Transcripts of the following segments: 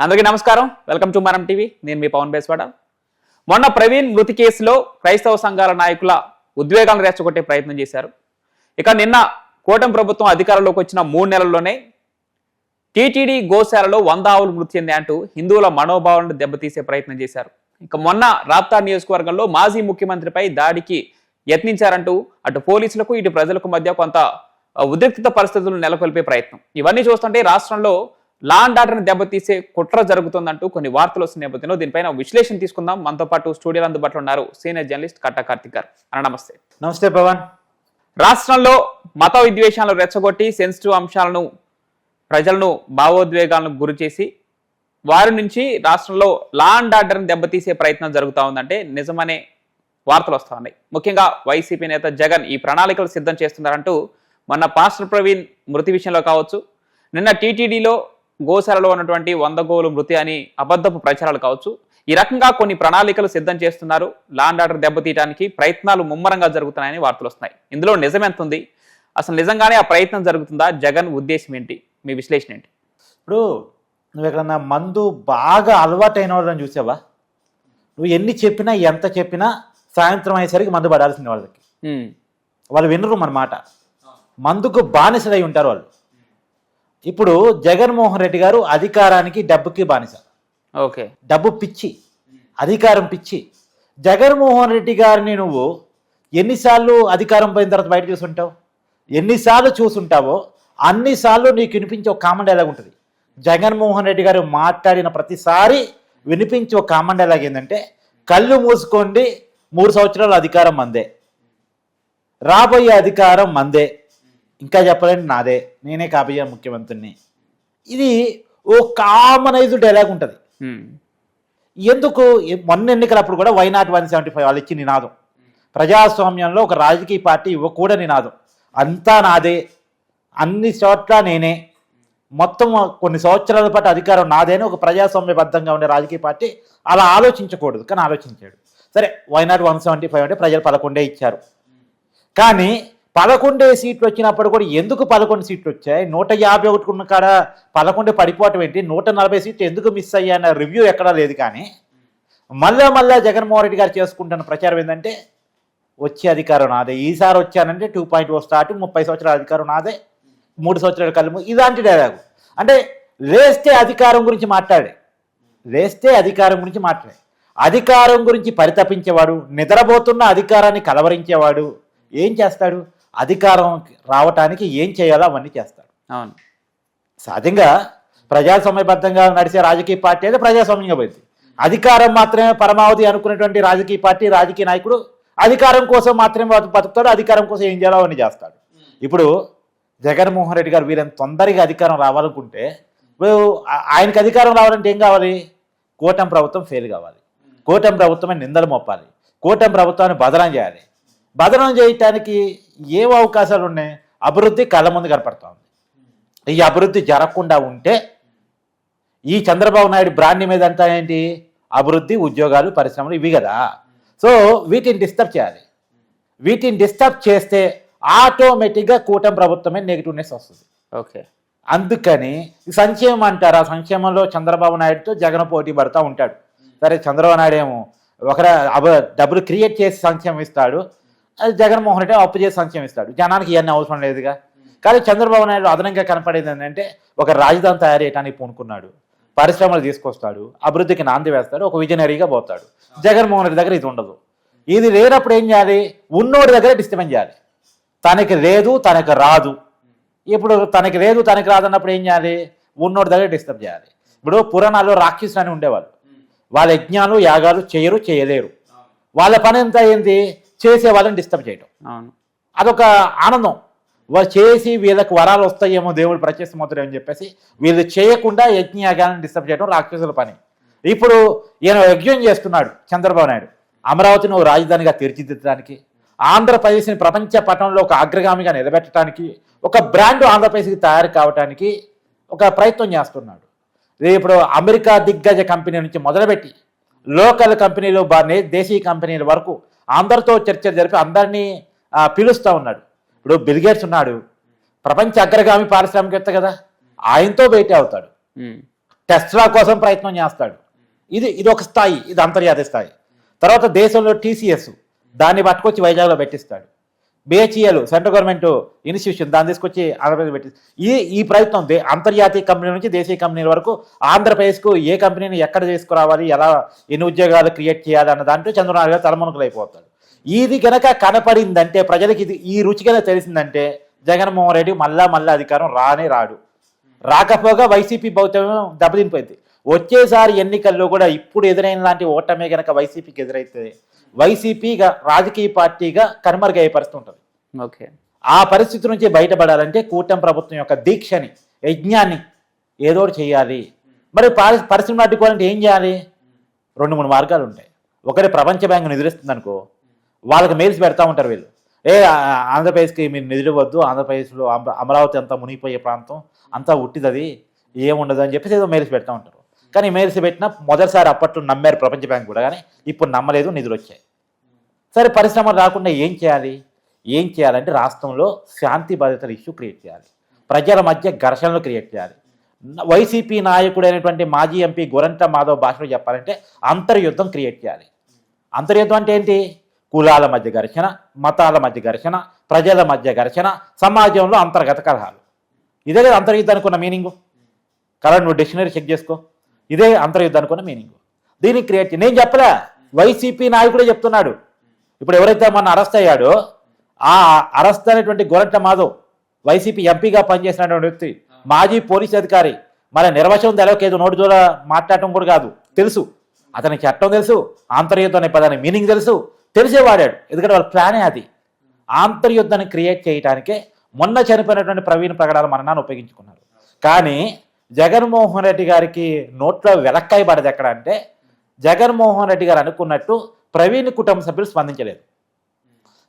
అందరికీ నమస్కారం. Welcome to Manam TV. నేను మీ పవన్ బేస్వాడ. మొన్న ప్రవీణ్ మృతి కేసులో క్రైస్తవ సంఘాల నాయకుల ఉద్వేగాలను రెచ్చగొట్టే ప్రయత్నం చేశారు. ఇక నిన్న కూటమి ప్రభుత్వం అధికారంలోకి వచ్చిన మూడు నెలల్లోనే టీటీడీ గోశాలలో వంద ఆవులు మృతి చెందాయి అంటూ హిందువుల మనోభావాలను దెబ్బతీసే ప్రయత్నం చేశారు. ఇక మొన్న రాప్తా నియోజకవర్గంలో మాజీ ముఖ్యమంత్రిపై దాడికి యత్నించారంటూ అటు పోలీసులకు ఇటు ప్రజలకు మధ్య కొంత ఉద్రిక్త పరిస్థితులు నెలకొల్పే ప్రయత్నం. ఇవన్నీ చూస్తుంటే రాష్ట్రంలో లా అండ్ ఆర్డర్ని దెబ్బతీసే కుట్ర జరుగుతుందంటూ కొన్ని వార్తలు వస్తున్న నేపథ్యంలో దీనిపైన విశ్లేషణ తీసుకుందాం. మనతో పాటు స్టూడియోలో అందుబాటులో ఉన్నారు సీనియర్ జర్నలిస్ట్ కట్టా కార్తిక్ గారు. అన్న నమస్తే. నమస్తే పవన్. రాష్ట్రంలో మత విద్వేషాలను రెచ్చగొట్టి సెన్సిటివ్ అంశాలను ప్రజలను భావోద్వేగాలను గురి చేసి వారి నుంచి రాష్ట్రంలో లా అండ్ ఆర్డర్ని దెబ్బతీసే ప్రయత్నం జరుగుతూ ఉందంటే నిజమనే వార్తలు వస్తూ ఉన్నాయి. ముఖ్యంగా వైసీపీ నేత జగన్ ఈ ప్రణాళికలు సిద్ధం చేస్తున్నారంటూ మొన్న పాస్టర్ ప్రవీణ్ మృతి విషయంలో కావచ్చు. నిన్న టీటీడీలో గోశాలలో ఉన్నటువంటి వంద గోలు మృతి అని అబద్ధపు ప్రచారాలు కావచ్చు. ఈ రకంగా కొన్ని ప్రణాళికలు సిద్ధం చేస్తున్నారు. లా అండ్ ఆర్డర్ దెబ్బతీయడానికి ప్రయత్నాలు ముమ్మరంగా జరుగుతున్నాయని వార్తలు వస్తున్నాయి. ఇందులో నిజం ఎంత ఉంది అసలు నిజంగానే ఆ ప్రయత్నం జరుగుతుందా? జగన్ ఉద్దేశం ఏంటి? మీ విశ్లేషణ ఏంటి? ఇప్పుడు నువ్వు ఎక్కడన్నా మందు బాగా అలవాటైన వాళ్ళని చూసావా? నువ్వు ఎన్ని చెప్పినా ఎంత చెప్పినా సాయంత్రం అయ్యేసరికి మందు పడాల్సింది వాళ్ళకి. వాళ్ళు వినరు మన మాట. మందుకు బానిసలై ఉంటారు వాళ్ళు. ఇప్పుడు జగన్మోహన్ రెడ్డి గారు అధికారానికి డబ్బుకి బానిస. ఓకే. డబ్బు పిచ్చి. అధికారం పిచ్చి. జగన్మోహన్ రెడ్డి గారిని నువ్వు ఎన్నిసార్లు అధికారం పోయిన తర్వాత బయట చూసుంటావు? ఎన్నిసార్లు చూసుంటావో అన్నిసార్లు నీకు వినిపించే ఒక కామన్ డైలాగ్ ఉంటుంది? జగన్మోహన్ రెడ్డి గారు మాట్లాడిన ప్రతిసారి వినిపించే ఒక కామన్ డైలాగ్ ఏంటంటే కళ్ళు మూసుకోండి మూడు సంవత్సరాల అధికారం మందే. రాబోయే అధికారం మందే. ఇంకా చెప్పలేండి నాదే. నేనే కాబోయే ముఖ్యమంత్రిని. ఇది ఓ కామనైజ్డ్ డైలాగ్ ఉంటుంది. ఎందుకు? మొన్న ఎన్నికలప్పుడు కూడా why not one seventy five వాళ్ళు ఇచ్చి నినాదం. ప్రజాస్వామ్యంలో ఒక రాజకీయ పార్టీ ఇవ్వకూడని నినాదం. అంతా నాదే. అన్ని చోట్ల నేనే. మొత్తం కొన్ని సంవత్సరాల పాటు అధికారం నాదే అని ఒక ప్రజాస్వామ్యబద్ధంగా ఉండే రాజకీయ పార్టీ అలా ఆలోచించకూడదు. కానీ ఆలోచించాడు. సరే why not one seventy five అంటే ప్రజలు పదకొండే ఇచ్చారు. కానీ పదకొండే సీట్లు వచ్చినప్పుడు కూడా ఎందుకు పదకొండు సీట్లు వచ్చాయి నూట యాభై ఒకటి ఉన్న కాడ పదకొండే పడిపోవటం ఏంటి? నూట నలభై సీట్లు ఎందుకు మిస్ అయ్యాయన్న రివ్యూ ఎక్కడా లేదు కానీ మళ్ళా మళ్ళా జగన్మోహన్ రెడ్డి గారు చేసుకుంటున్న ప్రచారం ఏంటంటే వచ్చే అధికారం నాదే. ఈసారి వచ్చానంటే టూ పాయింట్ ఓ స్టార్ట్ ముప్పై సంవత్సరాల అధికారం నాదే మూడు సంవత్సరాల కలము ఇలాంటి డైలాగు అంటే లేస్తే అధికారం గురించి మాట్లాడే. లేస్తే అధికారం గురించి మాట్లాడే. అధికారం గురించి పరితపించేవాడు నిద్రపోతున్న అధికారాన్ని కలవరించేవాడు ఏం చేస్తాడు? అధికారం రావటానికి ఏం చేయాలో అవన్నీ చేస్తాడు అవును. సహజంగా ప్రజాస్వామ్యబద్ధంగా నడిచే రాజకీయ పార్టీ అయితే ప్రజాస్వామ్యంగా పోయింది. అధికారం మాత్రమే పరమావధి అనుకునేటువంటి రాజకీయ పార్టీ రాజకీయ నాయకుడు అధికారం కోసం మాత్రమే బతు- బతుకుతాడు అధికారం కోసం ఏం చేయాలో అవన్నీ చేస్తాడు. ఇప్పుడు జగన్మోహన్ రెడ్డి గారు వీరంత తొందరగా అధికారం రావాలనుకుంటే ఇప్పుడు ఆయనకి అధికారం రావాలంటే ఏం కావాలి? కూటమి ప్రభుత్వం ఫెయిల్ కావాలి. కూటమి ప్రభుత్వమే నిందలు మోపాలి. కూటమి ప్రభుత్వాన్ని బదనం చేయాలి. బదనం చేయటానికి ఏం అవకాశాలు ఉన్నాయి? అభివృద్ధి కళ్ళ ముందు కనపడతా ఉంది ఈ అభివృద్ధి జరగకుండా ఉంటే ఈ చంద్రబాబు నాయుడు బ్రాండ్ మీద అంతా ఏంటి? అభివృద్ధి ఉద్యోగాలు పరిశ్రమలు ఇవి కదా. సో వీటిని డిస్టర్బ్ చేయాలి. వీటిని డిస్టర్బ్ చేస్తే ఆటోమేటిక్గా కూటమి ప్రభుత్వమే నెగిటివ్నెస్ వస్తుంది. ఓకే. అందుకని సంక్షేమం అంటారు? ఆ సంక్షేమంలో చంద్రబాబు నాయుడుతో జగన్ పోటీ పడుతూ ఉంటాడు. సరే చంద్రబాబు నాయుడు ఏమో ఒకర అబ డబ్బులు క్రియేట్ చేసి సంక్షేమం ఇస్తాడు. అది జగన్మోహన్ రెడ్డి అప్పు చేసి సంక్షేమం ఇస్తాడు. జనానికి ఇవన్నీ అవసరం లేదుగా. కానీ చంద్రబాబు నాయుడు అదనంగా కనపడేది ఏంటంటే ఒక రాజధాని తయారు చేయడానికి పూనుకున్నాడు. పరిశ్రమలు తీసుకొస్తాడు. అభివృద్ధికి నాంది వేస్తాడు. ఒక విజనరీగా పోతాడు. జగన్మోహన్ రెడ్డి దగ్గర ఇది ఉండదు. ఇది లేనప్పుడు ఏం చేయాలి? ఉన్నోడి దగ్గర డిస్టర్బెన్స్ చేయాలి. తనకి లేదు తనకి రాదు. ఇప్పుడు తనకి లేదు తనకి రాదు అన్నప్పుడు ఏం చేయాలి? ఉన్నోడి దగ్గర డిస్టర్బ్ చేయాలి. ఇప్పుడు పురాణాల్లో రాక్షసులు అని ఉండేవాళ్ళు. వాళ్ళ యజ్ఞాలు యాగాలు చేయరు చేయలేరు. వాళ్ళ పని ఎంత అయింది? చేసే వాళ్ళని డిస్టర్బ్ చేయడం అవును. అదొక ఆనందం. వాళ్ళు చేసి వీళ్ళకి వరాలు వస్తాయేమో దేవుడు ప్రత్యక్షమవుతాడు అని చెప్పేసి వీళ్ళు చేయకుండా యజ్ఞయాగాలను డిస్టర్బ్ చేయడం రాక్షసుల పని. ఇప్పుడు ఈయన యజ్ఞం చేస్తున్నాడు చంద్రబాబు నాయుడు. అమరావతిని ఒక రాజధానిగా తీర్చిదిద్దడానికి ఆంధ్రప్రదేశ్ని ప్రపంచ పటంలో ఒక అగ్రగామిగా నిలబెట్టడానికి ఒక బ్రాండ్ ఆంధ్రప్రదేశ్కి తయారు కావడానికి ఒక ప్రయత్నం చేస్తున్నాడు. ఇప్పుడు అమెరికా దిగ్గజ కంపెనీ నుంచి మొదలుపెట్టి లోకల్ కంపెనీలు దేశీయ కంపెనీల వరకు అందరితో చర్చలు జరిపి అందరినీ పిలుస్తూ ఉన్నాడు. ఇప్పుడు బిల్గేట్స్ ఉన్నాడు. ప్రపంచ అగ్రగామి పారిశ్రామికవేత్త కదా. ఆయనతో భేటీ అవుతాడు. టెస్లా కోసం ప్రయత్నం చేస్తాడు. ఇది ఇది ఒక స్థాయి ఇది అంతర్జాతీయ స్థాయి. తర్వాత దేశంలో టీసీఎస్ దాన్ని పట్టుకొచ్చి వైజాగ్లో పెట్టిస్తాడు. బిహెచ్ఈఎల్ సెంట్రల్ గవర్నమెంట్ ఇన్స్టిట్యూషన్ దాన్ని తీసుకొచ్చి ఆంధ్రప్రదేశ్ పెట్టి ఈ ఈ ప్రయత్నం దే అంతర్జాతీయ కంపెనీ నుంచి దేశీయ కంపెనీల వరకు ఆంధ్రప్రదేశ్కు ఏ కంపెనీని ఎక్కడ తీసుకురావాలి ఎలా ఎన్ని ఉద్యోగాలు క్రియేట్ చేయాలి అన్న దాంట్లో చంద్రబాబు గారు తలమునుకలైపోతాడు ఇది కనుక కనపడిందంటే ప్రజలకి ఇది ఈ రుచి కనుక తెలిసిందంటే జగన్మోహన్ రెడ్డి మళ్ళా మళ్ళీ అధికారం రానే రాడు. రాకపోగా వైసీపీ భౌత్యం దెబ్బతినిపోయింది. వచ్చేసారి ఎన్నికల్లో కూడా ఇప్పుడు ఎదురైన లాంటి ఓటమే గనక వైసీపీకి ఎదురైతే వైసీపీగా రాజకీయ పార్టీగా కనుమరుగయ్యే పరిస్థితి ఉంటుంది. ఓకే. ఆ పరిస్థితి నుంచి బయటపడాలంటే కూటమి ప్రభుత్వం యొక్క దీక్షని యజ్ఞాన్ని ఏదో చేయాలి. మరి పారి పరిశ్రమ అడ్డుకోవాలంటే ఏం చేయాలి? రెండు మూడు మార్గాలు ఉంటాయి. ఒకటి ప్రపంచ బ్యాంకు నిధులిస్తుంది అనుకో వాళ్ళకి మెయిల్స్ పెడతా ఉంటారు వీళ్ళు. ఏ ఆంధ్రప్రదేశ్కి మీరు నిధులు వద్దు ఆంధ్రప్రదేశ్లో అమ- అమరావతి అంతా మునిగిపోయే ప్రాంతం అంతా ఉట్టిదది ఏముండదు అని చెప్పేసి ఏదో మెయిల్స్ పెడతా ఉంటారు. కానీ మెయిల్స్ పెట్టిన మొదటిసారి అప్పట్లో నమ్మారు ప్రపంచ బ్యాంక్ కూడా కానీ ఇప్పుడు నమ్మలేదు నిధులు వచ్చాయి. సరే పరిశ్రమలు రాకుండా ఏం చేయాలి? ఏం చేయాలంటే రాష్ట్రంలో శాంతి భద్రతల ఇష్యూ క్రియేట్ చేయాలి. ప్రజల మధ్య ఘర్షణలు క్రియేట్ చేయాలి. వైసీపీ నాయకుడైనటువంటి మాజీ ఎంపీ గొరంట మాధవ్ భాషలో చెప్పాలంటే అంతర్యుద్ధం క్రియేట్ చేయాలి. అంతర్యుద్ధం అంటే ఏంటి? కులాల మధ్య ఘర్షణ మతాల మధ్య ఘర్షణ ప్రజల మధ్య ఘర్షణ సమాజంలో అంతర్గత కలహాలు. ఇదే కదా అంతర్యుద్ధం ఉన్న మీనింగు. కదా నువ్వు డిక్షనరీ చెక్ చేసుకో. ఇదే అంతర్యుద్ధానికి ఉన్న మీనింగ్ దీన్ని క్రియేట్ నేను చెప్పలే. వైసీపీ నాయకుడే చెప్తున్నాడు. ఇప్పుడు ఎవరైతే మొన్న అరెస్ట్ అయ్యాడో ఆ అరెస్ట్ అనేటువంటి గొరట్ట మాధవ్ వైసీపీ ఎంపీగా పనిచేసినటువంటి వ్యక్తి మాజీ పోలీస్ అధికారి. మన నిర్వచనం తెలవకేదో నోటి దూర మాట్లాడటం కూడా కాదు. తెలుసు. అతనికి చట్టం తెలుసు ఆంతర్యుద్ధం అనే పదాని మీనింగ్ తెలుసు. తెలిసే వాడాడు. ఎందుకంటే వాళ్ళ ప్లానే అది. ఆంతర్యుద్ధాన్ని క్రియేట్ చేయడానికే మొన్న చనిపోయినటువంటి ప్రవీణ్ ప్రకటన మరణాన్ని ఉపయోగించుకున్నారు. కానీ జగన్మోహన్ రెడ్డి గారికి నోట్లో వెలక్కాయ పడదు ఎక్కడ అంటే జగన్మోహన్ రెడ్డి గారు అనుకున్నట్టు ప్రవీణ్ కుటుంబ సభ్యులు స్పందించలేదు.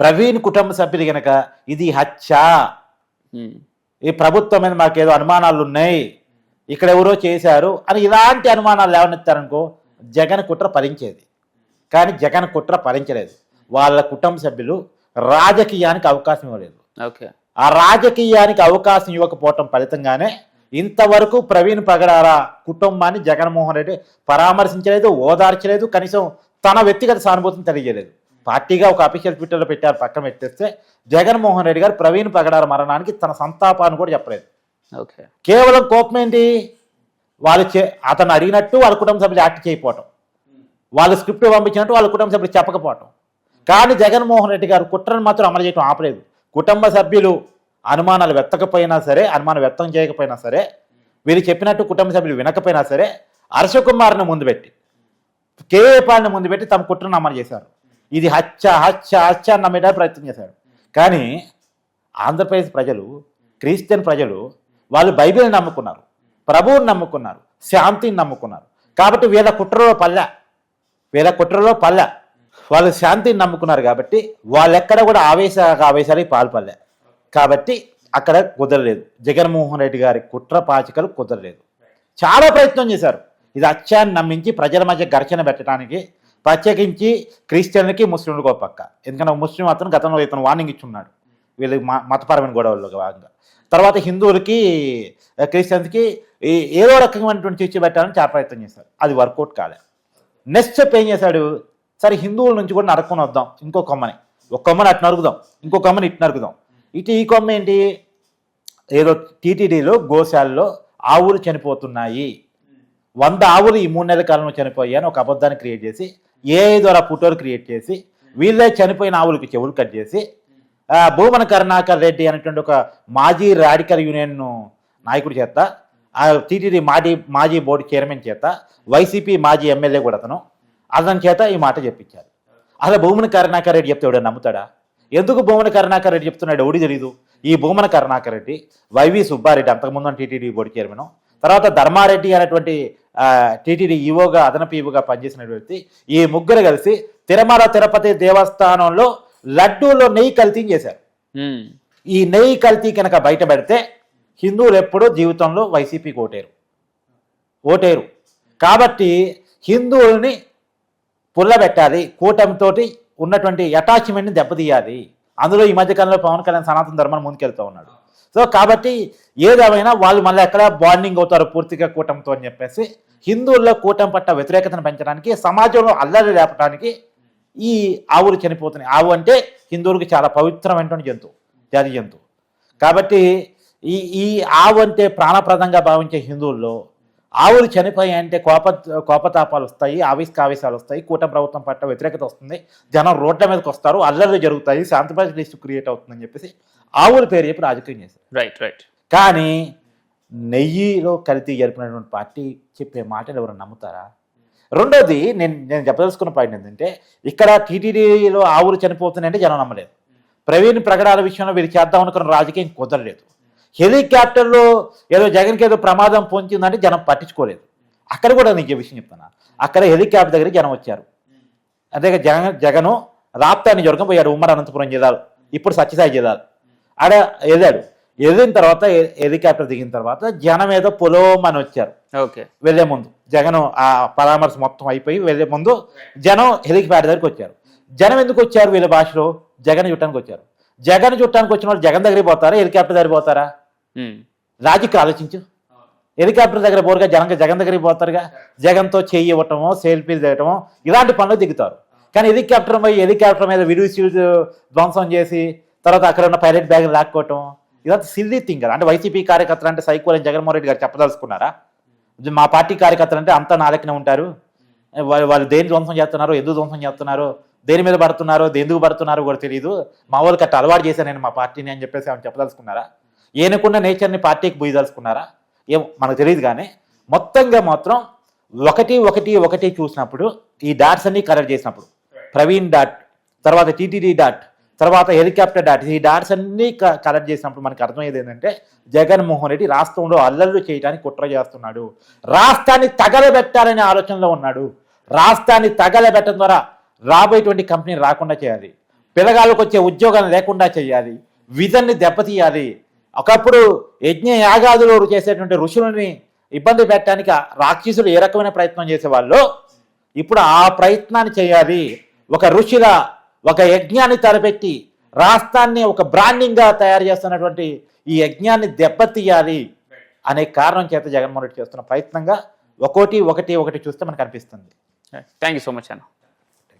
ప్రవీణ్ కుటుంబ సభ్యులు గనక ఇది హత్య. ఈ ప్రభుత్వం మీద మాకేదో అనుమానాలు ఉన్నాయి. ఇక్కడ ఎవరో చేశారు అని ఇలాంటి అనుమానాలు లేవనెత్తారనుకో జగన్ కుట్ర ఫలించేది. కానీ జగన్ కుట్ర ఫలించలేదు. వాళ్ళ కుటుంబ సభ్యులు రాజకీయానికి అవకాశం ఇవ్వలేదు. ఓకే. ఆ రాజకీయానికి అవకాశం ఇవ్వకపోవటం ఫలితంగానే ఇంతవరకు ప్రవీణ్ పగడాల కుటుంబాన్ని జగన్మోహన్ రెడ్డి పరామర్శించలేదు ఓదార్చలేదు కనీసం తన వ్యక్తిగత సానుభూతిని తెలియజేయలేదు. పార్టీగా ఒక అఫీషియల్ ట్విట్టర్లో పెట్టారు పక్కన పెట్టేస్తే జగన్మోహన్ రెడ్డి గారు ప్రవీణ్ పగడాల మరణానికి తన సంతాపాన్ని కూడా చెప్పలేదు. ఓకే. కేవలం కోపం ఏంటి? వాళ్ళు చే అతను అడిగినట్టు వాళ్ళ కుటుంబ సభ్యులు యాక్ట్ చేయకపోవటం. వాళ్ళు స్క్రిప్ట్ పంపించినట్టు వాళ్ళ కుటుంబ సభ్యులు చెప్పకపోవటం. కానీ జగన్మోహన్ రెడ్డి గారు కుట్రను మాత్రం అమలు చేయడం ఆపలేదు. కుటుంబ సభ్యులు అనుమానాలు వెత్తకపోయినా సరే అనుమానం వ్యక్తం చేయకపోయినా సరే వీరు చెప్పినట్టు కుటుంబ సభ్యులు వినకపోయినా సరే హర్షకుమార్ని ముందు పెట్టి కేఏపాల్ని ముందు పెట్టి తమ కుట్రను అమలు చేశారు. ఇది హత్య హత్య హత్య అని ప్రయత్నం చేశారు. కానీ ఆంధ్రప్రదేశ్ ప్రజలు క్రిస్టియన్ ప్రజలు వాళ్ళు బైబిల్ని నమ్ముకున్నారు ప్రభువుని నమ్ముకున్నారు శాంతిని నమ్ముకున్నారు. కాబట్టి వీళ్ళ కుట్రలో పల్లె వీళ్ళ కుట్రలో పల్లె. వాళ్ళు శాంతిని నమ్ముకున్నారు కాబట్టి వాళ్ళెక్కడ కూడా ఆవేశ ఆవేశాలకి పాల్పల్లే కాబట్టి అక్కడ కుదరలేదు. జగన్మోహన్ రెడ్డి గారి కుట్ర పాచికలు కుదరలేదు. చాలా ప్రయత్నం చేశారు. ఇది అత్యాన్ని నమ్మించి ప్రజల మధ్య ఘర్షణ పెట్టడానికి ప్రత్యేకించి క్రిస్టియన్లకి ముస్లింలకు పక్క. ఎందుకంటే ముస్లిం అతను గతంలో ఇతను వార్నింగ్ ఇచ్చున్నాడు. వీళ్ళకి మ- మతపరమైన గొడవల్లో భాగంగా. తర్వాత హిందువులకి క్రిస్టియన్స్కి ఏదో రకమైనటువంటి చిచ్చు పెట్టాలని చాలా ప్రయత్నం చేశారు. అది వర్కౌట్ కాలే. నెక్స్ట్ స్టెప్ ఏం చేశాడు? సరే హిందువుల నుంచి కూడా నరుక్కొని వద్దాం ఇంకో కొమ్మని. ఒక కొమ్మని అటు నరుకుదాం. ఇంకో కొమ్మని ఇటు నరుకుదాం. ఇటు ఈ కొమ్మ ఏంటి? ఏదో టీటీడీలో గోశాలలో ఆవులు చనిపోతున్నాయి. వంద ఆవులు ఈ మూడు నెలల కాలంలో చనిపోయాయని ఒక అబద్ధాన్ని క్రియేట్ చేసి ఏ ద్వారా పుట్టోరు క్రియేట్ చేసి వీళ్ళే చనిపోయిన ఆవులకి చెవులు కట్ చేసి భూమన కరుణాకర్ రెడ్డి అనేటువంటి ఒక మాజీ రాడికల్ యూనియన్ నాయకుడి చేత ఆ టీటీడీ మాజీ మాజీ బోర్డు చైర్మన్ చేత వైసీపీ మాజీ ఎమ్మెల్యే కూడా అతను. అతని చేత ఈ మాట చెప్పించారు. అసలు భూమన కరుణాకర్ రెడ్డి చెప్తే ఎవడో నమ్ముతాడా? ఎందుకు భూమన కరుణాకర్ రెడ్డి చెప్తున్నాడు? ఎవడి తెలీదు. ఈ భూమన కరుణాకర్ రెడ్డి వైవి సుబ్బారెడ్డి అంతకుముందు టీటీడీ బోర్డు చైర్మన్ తర్వాత ధర్మారెడ్డి అనేటువంటి టీటీడీ ఈవోగా అదనపు ఈవోగా పనిచేసిన వ్యక్తి. ఈ ముగ్గురు కలిసి తిరుమల తిరుపతి దేవస్థానంలో లడ్డూలో నెయ్యి కల్తీ చేశారు. ఈ నెయ్యి కల్తీ కనుక బయట పెడితే హిందువులు ఎప్పుడూ జీవితంలో వైసీపీకి ఓటేరు ఓటేరు కాబట్టి హిందువుల్ని పుల్లబెట్టాలి. కూటమితోటి ఉన్నటువంటి అటాచ్మెంట్ని దెబ్బతీయాలి. అందులో ఈ మధ్య కాలంలో పవన్ కళ్యాణ్ సనాతన ధర్మాన్ని ముందుకెళ్తూ ఉన్నాడు. సో కాబట్టి ఏదేమైనా వాళ్ళు మళ్ళీ ఎక్కడ బాండింగ్ అవుతారు పూర్తిగా కూటమితో అని చెప్పేసి హిందువుల్లో కూటమి పట్ల వ్యతిరేకతను పెంచడానికి సమాజంలో అల్లరి లేపడానికి ఈ ఆవులు చనిపోతున్నాయి. ఆవు అంటే హిందువులకు చాలా పవిత్రమైనటువంటి జంతువు జాతి జంతువు. కాబట్టి ఈ ఈ ఆవు అంటే ప్రాణప్రదంగా భావించే హిందువుల్లో ఆవులు చనిపోయాయంటే కోప కోపతాపాలు వస్తాయి ఆవిష్క ఆవేశాలు వస్తాయి కూటమి ప్రభుత్వం పట్ల వ్యతిరేకత వస్తుంది జనం రోడ్ల మీదకి వస్తారు అల్లర్లు జరుగుతాయి శాంతి పరిస్థితి క్రియేట్ అవుతుందని చెప్పేసి ఆవుల పేరు చెప్పి రాజకీయం చేశారు. రైట్ రైట్ కానీ నెయ్యిలో కల్తీ జరిపినటువంటి పార్టీ చెప్పే మాటలు ఎవరు నమ్ముతారా? రెండోది నేను నేను చెప్పదలుచుకున్న పాయింట్ ఏంటంటే ఇక్కడ టీటీడీలో ఆవులు చనిపోతున్నాయంటే జనం నమ్మలేదు. ప్రవీణ్ ప్రకటనల విషయంలో వీరు చేద్దాం అనుకున్న రాజకీయం కుదరలేదు. హెలికాప్టర్లో ఏదో జగన్కి ఏదో ప్రమాదం పొంచిందంటే జనం పట్టించుకోలేదు. అక్కడ కూడా నీకు విషయం చెప్తున్నా. అక్కడ హెలికాప్టర్ దగ్గర జనం వచ్చారు. అదే జగన్ జగను రాప్తా నియోజకవర్గం పోయాడు ఉమ్మడి అనంతపురం జిల్లాలో. ఇప్పుడు సత్యసాయి జిల్లాలో. ఆడ ఎదాడు ఎదిగిన తర్వాత హెలికాప్టర్ దిగిన తర్వాత జనం ఏదో పొలోమని వచ్చారు. ఓకే. వెళ్ళే ముందు. జగన్ ఆ పరామర్శ మొత్తం అయిపోయి వెళ్ళే ముందు జనం హెలికాప్టర్ దగ్గరికి వచ్చారు. జనం ఎందుకు వచ్చారు వీళ్ళ భాషలో? జగన్ చుట్టానికి వచ్చారు. జగన్ చుట్టానికి వచ్చిన వాళ్ళు జగన్ దగ్గరికి పోతారా? హెలికాప్టర్ దగ్గరికి పోతారా? రాజుకి ఆలోచించు. హెలికాప్టర్ దగ్గర పోరుగా జనం జగన్ దగ్గరికి పోతారుగా. జగన్తో చేయి ఇవ్వటమో సెల్ఫీలు దిగటమో ఇలాంటి పనులు దిగుతారు. కానీ హెలికాప్టర్ పోయి హెలికాప్టర్ మీద విడివి ధ్వంసం చేసి తర్వాత అక్కడ ఉన్న పైలట్ బ్యాగ్ లాక్కోవటం ఇదంతా సిల్లీ థింగ్ కదా. అంటే వైసీపీ కార్యకర్తలు అంటే సైకోలని జగన్మోహన్ రెడ్డి గారు చెప్పదలుచుకున్నారా? మా పార్టీ కార్యకర్తలు అంటే అంతా నా లెక్కనే ఉంటారు. వాళ్ళు వాళ్ళు దేని ధ్వంసం చేస్తున్నారు ఎందుకు ధ్వంసం చేస్తున్నారు దేని మీద పడుతున్నారో ఎందుకు పడుతున్నారో కూడా తెలియదు మా వాళ్ళకి అట్లా అలవాటు చేశాను నేను మా పార్టీని అని చెప్పేసి ఆమె చెప్పదలుచుకున్నారా? ఏనుకున్న నేచర్ని పార్టీకి బుయ్యదలుచుకున్నారా ఏం మనకు తెలియదు కానీ మొత్తంగా మాత్రం ఒకటి ఒకటి ఒకటి చూసినప్పుడు ఈ డాట్స్ అన్ని కలెక్ట్ చేసినప్పుడు ప్రవీణ్ డాట్ తర్వాత టీటీడీ డాట్ తర్వాత హెలికాప్టర్ డాట్ ఈ డాట్స్ అన్ని కలెక్ట్ చేసినప్పుడు మనకు అర్థమయ్యేది ఏంటంటే జగన్మోహన్ రెడ్డి రాష్ట్రంలో అల్లర్లు చేయడానికి కుట్ర చేస్తున్నాడు. రాష్ట్రాన్ని తగలబెట్టాలనే ఆలోచనలో ఉన్నాడు. రాష్ట్రాన్ని తగలబెట్టడం ద్వారా రాబోయేటువంటి కంపెనీ రాకుండా చేయాలి. పిల్లగాళ్ళకు వచ్చే ఉద్యోగాలు లేకుండా చేయాలి. విజన్ని దెబ్బతీయాలి. ఒకప్పుడు యజ్ఞ యాగాదులు చేసేటువంటి ఋషులని ఇబ్బంది పెట్టడానికి రాక్షసులు ఏ రకమైన ప్రయత్నం చేసేవాళ్ళు? ఇప్పుడు ఆ ప్రయత్నాన్ని చేయాలి. ఒక ఋషిలా ఒక యజ్ఞాన్ని తలపెట్టి రాష్ట్రాన్ని ఒక బ్రాండింగ్గా తయారు చేస్తున్నటువంటి ఈ యజ్ఞాన్ని దెబ్బతీయాలి అనే కారణం చేత జగన్మోహన్ రెడ్డి చేస్తున్న ప్రయత్నంగా ఒకటి ఒకటి ఒకటి చూస్తే మనకు అనిపిస్తుంది. థ్యాంక్ యూ సో మచ్ అన్న